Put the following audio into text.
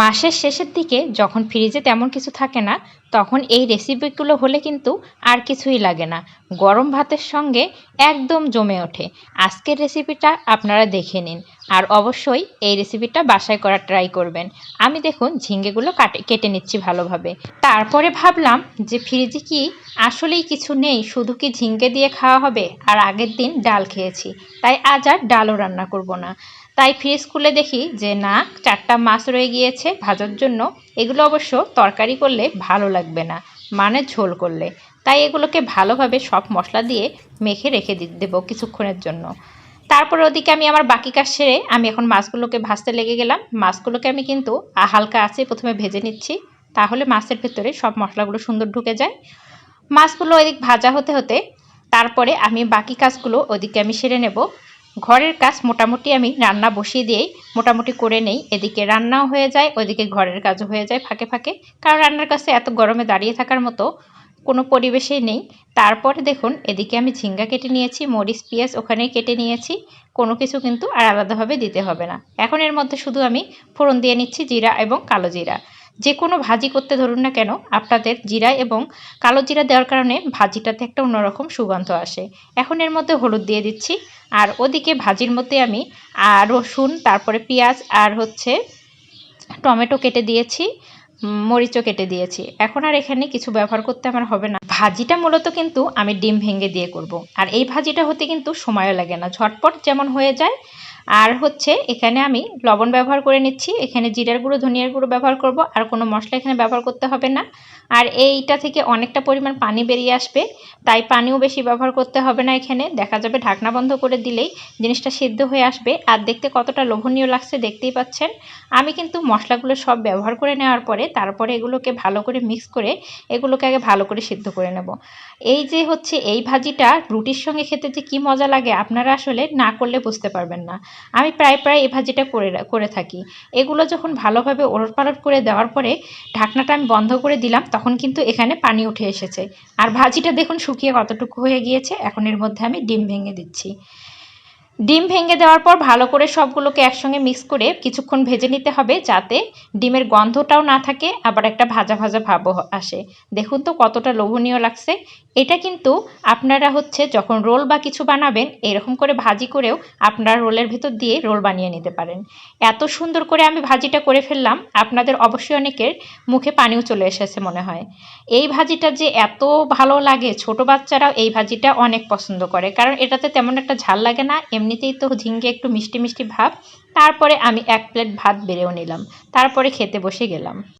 মাসের শেষের দিকে যখন ফ্রিজে তেমন কিছু থাকে না, তখন এই রেসিপিগুলো হলে কিন্তু আর কিছুই লাগে না। গরম ভাতের সঙ্গে একদম জমে ওঠে। আজকের রেসিপিটা আপনারা দেখে নিন। আর অবশ্যই এই রেসিপিটা বাসায় করার ট্রাই করবেন। আমি দেখুন ঝিঙ্গেগুলো কাটে, কেটে নিচ্ছি ভালোভাবে। তারপরে ভাবলাম যে ফ্রিজে কি আসলেই কিছু নেই, শুধু কি ঝিঙ্গে দিয়ে খাওয়া হবে? আর আগের দিন ডাল খেয়েছি, তাই আজ আর ডালও রান্না করব না। তাই ফ্রিজ খুলে দেখি যে না, চারটা মাছ রয়ে গিয়েছে ভাজার জন্য। এগুলো অবশ্য তরকারি করলে ভালো লাগবে না মানে ঝোল করলে। তাই এগুলোকে ভালোভাবে সব মশলা দিয়ে মেখে রেখে দেবো কিছুক্ষণের জন্য। তারপরে ওদিকে আমি আমার বাকি কাজ সেরে আমি এখন মাছগুলোকে ভাজতে লেগে গেলাম। মাছগুলোকে আমি কিন্তু হালকা আছে প্রথমে ভেজে নিচ্ছি। তাহলে মাছের ভেতরে সব মশলাগুলো সুন্দর ঢুকে যায়। মাছগুলো ওইদিক ভাজা হতে হতে তারপরে আমি বাকি কাজগুলো ওদিকে আমি সেরে নেব। ঘরের কাজ মোটামুটি আমি রান্না বসিয়ে দিয়েই মোটামুটি করে নেই। এদিকে রান্নাও হয়ে যায় ওইদিকে ঘরের কাজও হয়ে যায় ফাঁকে ফাঁকে। কারণ রান্নার কাছে এত গরমে দাঁড়িয়ে থাকার মতো কোনো পরিবেশেই নেই। তারপরে দেখুন, এদিকে আমি ঝিঙ্গা কেটে নিয়েছি, মরিচ, পেঁয়াজ ওখানেই কেটে নিয়েছি। কোনো কিছু কিন্তু আর আলাদাভাবে দিতে হবে না। এখন এর মধ্যে শুধু আমি ফোড়ন দিয়ে নিচ্ছি জিরা এবং কালো জিরা। যে কোনো ভাজি করতে ধরুন না কেন, আপনাদের জিরা এবং কালো জিরা দেওয়ার কারণে ভাজিটাতে একটা অন্যরকম সুগন্ধ আসে। এখন এর মধ্যে হলুদ দিয়ে দিচ্ছি। আর ওদিকে ভাজির মধ্যে আমি আর রসুন, তারপরে পেঁয়াজ আর হচ্ছে টমেটো কেটে দিয়েছি। মরিচও কেটে দিয়েছি। এখন আর এখানে কিছু ব্যবহার করতে আমার হবে না। ভাজিটা মূলত কিন্তু আমি ডিম ভেঙে দিয়ে করব। আর এই ভাজিটা হতে কিন্তু সময়ও লাগে না। ঝটপট যেমন হয়ে যায় আর হচ্ছে এখানে আমি লবণ ব্যবহার করে নিচ্ছি। এখানে জিরার গুঁড়ো, ধনিয়ার গুঁড়ো ব্যবহার করব। আর কোনো মশলা এখানে ব্যবহার করতে হবে না। আর এইটা থেকে অনেকটা পরিমাণ পানি বেরিয়ে আসবে। তাই পানিও বেশি ব্যবহার করতে হবে না এখানে। দেখা যাবে ঢাকনা বন্ধ করে দিলেই জিনিসটা সিদ্ধ হয়ে আসবে। আর দেখতে কতটা লোভনীয় লাগছে দেখতেই পাচ্ছেন। আমি কিন্তু মশলাগুলো সব ব্যবহার করে নেওয়ার পরে তারপরে এগুলোকে ভালো করে মিক্স করে এগুলোকে আগে ভালো করে সিদ্ধ করে নেব। এই যে হচ্ছে এই ভাজিটা রুটির সঙ্গে খেতে যে কী মজা লাগে আপনারা আসলে না করলে বুঝতে পারবেন না। আমি প্রায় প্রায় এ ভাজিটা করে করে থাকি। এগুলো যখন ভালোভাবে ওলট পালট করে দেওয়ার পরে ঢাকনাটা আমি বন্ধ করে দিলাম, তখন কিন্তু এখানে পানি উঠে এসেছে। আর ভাজিটা দেখুন শুকিয়ে কতটুকু হয়ে গিয়েছে, এখন এর মধ্যে আমি ডিম ভেঙে দিচ্ছি। ডিম ভেঙে দেওয়ার পর ভালো করে সবগুলোকে একসঙ্গে মিক্স করে কিছুক্ষণ ভেজে নিতে হবে যাতে ডিমের গন্ধটাও না থাকে, আবার একটা ভাজা ভাজা ভাবও আসে। দেখুন তো কতটা লোভনীয় লাগছে। এটা কিন্তু আপনারা হচ্ছে যখন রোল বা কিছু বানাবেন, এরকম করে ভাজি করেও আপনারা রোলের ভেতর দিয়ে রোল বানিয়ে নিতে পারেন। এত সুন্দর করে আমি ভাজিটা করে ফেললাম, আপনাদের অবশ্যই অনেকের মুখে পানিও চলে এসেছে মনে হয়। এই ভাজিটা যে এত ভালো লাগে, ছোট বাচ্চারাও এই ভাজিটা অনেক পছন্দ করে, কারণ এটাতে তেমন একটা ঝাল লাগে না এমনিতেই তো ঝিঙ্গে একটু মিষ্টি মিষ্টি ভাব। তারপরে আমি এক প্লেট ভাত বেড়েও নিলাম। তারপরে খেতে বসে গেলাম।